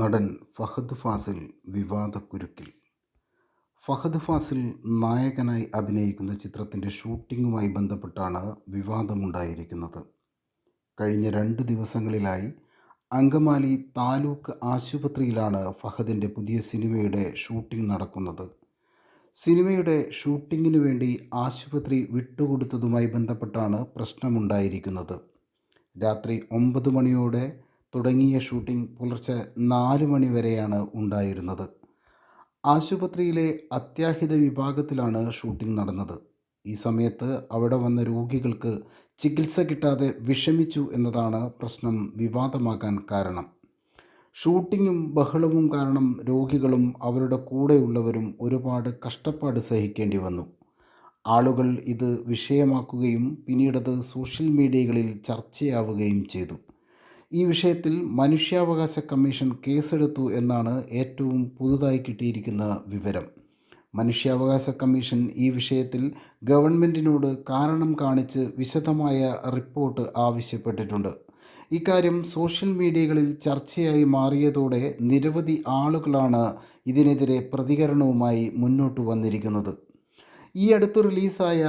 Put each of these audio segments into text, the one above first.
നടൻ ഫഹദ് ഫാസിൽ വിവാദ കുരുക്കിൽ ഫഹദ് ഫാസിൽ നായകനായി അഭിനയിക്കുന്ന ചിത്രത്തിന്റെ ഷൂട്ടിങ്ങുമായി ബന്ധപ്പെട്ടാണ് വിവാദമുണ്ടായിരിക്കുന്നത്. കഴിഞ്ഞ രണ്ട് ദിവസങ്ങളിലായി അങ്കമാലി താലൂക്ക് ആശുപത്രിയിലാണ് ഫഹദിന്റെ പുതിയ സിനിമയുടെ ഷൂട്ടിംഗ് നടക്കുന്നത്. സിനിമയുടെ ഷൂട്ടിങ്ങിന് വേണ്ടി ആശുപത്രി വിട്ടുകൊടുത്തതുമായി ബന്ധപ്പെട്ടാണ് പ്രശ്നമുണ്ടായിരിക്കുന്നത്. രാത്രി ഒമ്പത് മണിയോടെ തുടങ്ങിയ ഷൂട്ടിംഗ് പുലർച്ചെ നാല് മണി വരെയാണ് ഉണ്ടായിരുന്നത്. ആശുപത്രിയിലെ അത്യാഹിത വിഭാഗത്തിലാണ് ഷൂട്ടിംഗ് നടന്നത്. ഈ സമയത്ത് അവിടെ വന്ന രോഗികൾക്ക് ചികിത്സ കിട്ടാതെ വിഷമിച്ചു എന്നതാണ് പ്രശ്നം വിവാദമാകാൻ കാരണം. ഷൂട്ടിങ്ങും ബഹളവും കാരണം രോഗികളും അവരുടെ കൂടെയുള്ളവരും ഒരുപാട് കഷ്ടപ്പാട് സഹിക്കേണ്ടി വന്നു. ആളുകൾ ഇത് വിഷയമാക്കുകയും പിന്നീടത് സോഷ്യൽ മീഡിയകളിൽ ചർച്ചയാവുകയും ചെയ്തു. ഈ വിഷയത്തിൽ മനുഷ്യാവകാശ കമ്മീഷൻ കേസെടുത്തു എന്നാണ് ഏറ്റവും പുതുതായി കിട്ടിയിരിക്കുന്ന വിവരം. മനുഷ്യാവകാശ കമ്മീഷൻ ഈ വിഷയത്തിൽ ഗവൺമെന്റിനോട് കാരണം കാണിച്ച് വിശദമായ റിപ്പോർട്ട് ആവശ്യപ്പെട്ടിട്ടുണ്ട്. ഇക്കാര്യം സോഷ്യൽ മീഡിയകളിൽ ചർച്ചയായി മാറിയതോടെ നിരവധി ആളുകളാണ് ഇതിനെതിരെ പ്രതികരണവുമായി മുന്നോട്ട് വന്നിരിക്കുന്നത്. ഈ അടുത്ത് റിലീസായ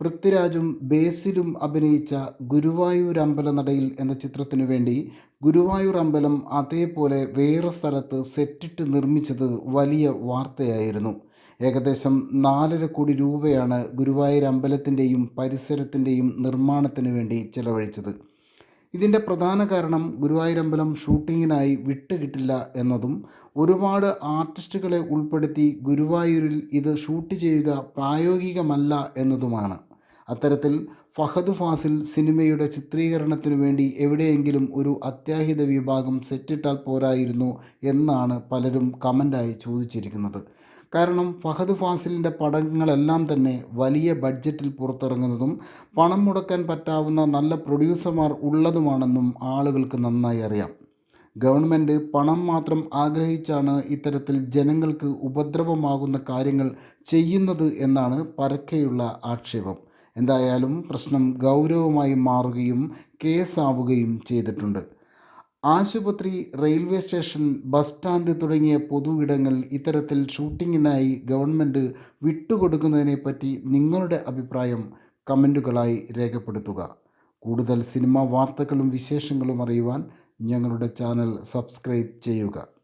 പൃഥ്വിരാജും ബേസിലും അഭിനയിച്ച ഗുരുവായൂർ അമ്പലനടയിൽ എന്ന ചിത്രത്തിനു വേണ്ടി ഗുരുവായൂർ അമ്പലം അതേപോലെ വേറെ സ്ഥലത്ത് സെറ്റിട്ട് നിർമ്മിച്ചത് വലിയ വാർത്തയായിരുന്നു. ഏകദേശം നാലര കോടി രൂപയാണ് ഗുരുവായൂർ അമ്പലത്തിന്റെയും പരിസരത്തിന്റെയും നിർമ്മാണത്തിന് വേണ്ടി ചെലവഴിച്ചത്. ഇതിന്റെ പ്രധാന കാരണം ഗുരുവായൂരമ്പലം ഷൂട്ടിങ്ങിനായി വിട്ടുകിട്ടില്ല എന്നതും ഒരുപാട് ആർട്ടിസ്റ്റുകളെ ഉൾപ്പെടുത്തി ഗുരുവായൂരിൽ ഇത് ഷൂട്ട് ചെയ്യുക പ്രായോഗികമല്ല എന്നതുമാണ്. അത്തരത്തിൽ ഫഹദ് ഫാസിൽ സിനിമയുടെ ചിത്രീകരണത്തിനു വേണ്ടി എവിടെയെങ്കിലും ഒരു അത്യാഹിത വിഭാഗം സെറ്റിട്ടാൽ പോരായിരുന്നു എന്നാണ് പലരും കമന്റായി ചോദിച്ചിരിക്കുന്നത്. കാരണം ഫഹദ് ഫാസിലിന്റെ പടങ്ങളെല്ലാം തന്നെ വലിയ ബഡ്ജറ്റിൽ പുറത്തിറങ്ങുന്നതും പണം മുടക്കാൻ പറ്റാവുന്ന നല്ല പ്രൊഡ്യൂസർമാർ ഉള്ളതുമാണെന്നും ആളുകൾക്ക് നന്നായി അറിയാം. ഗവൺമെന്റ് പണം മാത്രം ആഗ്രഹിച്ചാണ് ഇത്തരത്തിൽ ജനങ്ങൾക്ക് ഉപദ്രവമാകുന്ന കാര്യങ്ങൾ ചെയ്യുന്നത് എന്നാണ് പരക്കെയുള്ള ആക്ഷേപം. എന്തായാലും പ്രശ്നം ഗൗരവമായി മാറുകയും കേസാവുകയും ചെയ്തിട്ടുണ്ട്. ആശുപത്രി റെയിൽവേ സ്റ്റേഷൻ ബസ് സ്റ്റാൻഡ് തുടങ്ങിയ പൊതു ഇടങ്ങൾ ഇത്തരത്തിൽ ഷൂട്ടിങ്ങിനായി ഗവൺമെന്റ് വിട്ടുകൊടുക്കുന്നതിനെപ്പറ്റി നിങ്ങളുടെ അഭിപ്രായം കമന്റുകളായി രേഖപ്പെടുത്തുക. കൂടുതൽ സിനിമാ വാർത്തകളും വിശേഷങ്ങളും അറിയുവാൻ ഞങ്ങളുടെ ചാനൽ സബ്സ്ക്രൈബ് ചെയ്യുക.